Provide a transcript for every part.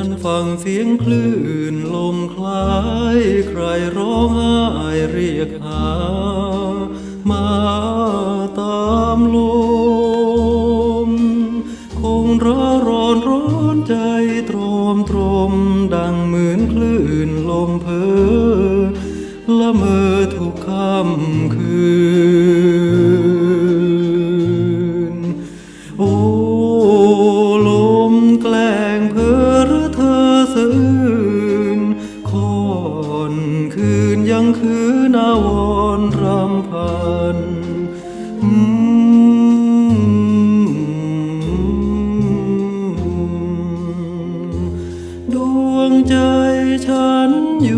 ันฟังเสียงคลื่นลมคล้าย ใครร้องไห้เรียกหา มาตามลม คงร้อนร้อนร้อนใจตรมตรม ดังเหมือนคลื่นลมเพอละเมอทุกค่ำคืนำพันดวงใจฉันอยู่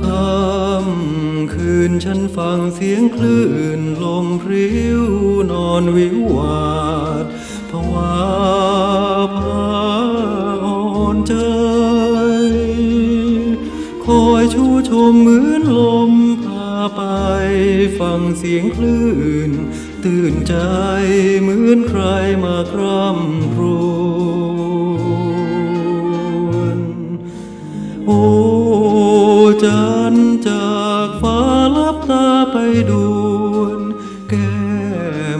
ค่ำคืนฉันฟังเสียงคลื่นลมพริ้วนอนวิววาด ชูชมเหมือนลมพาไป ฟังเสียงคลื่น ตื่นใจเหมือนใครมากร่ำครวญโอ้จันจากฟ้าลับตาไปด่วน แก้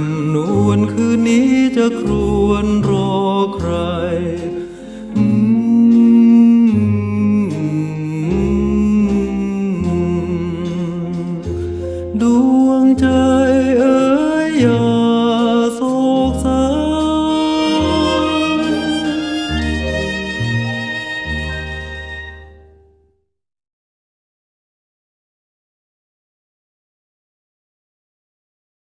มนวลคืนนี้จะครวนร ดวงใจเอ๋ยยอ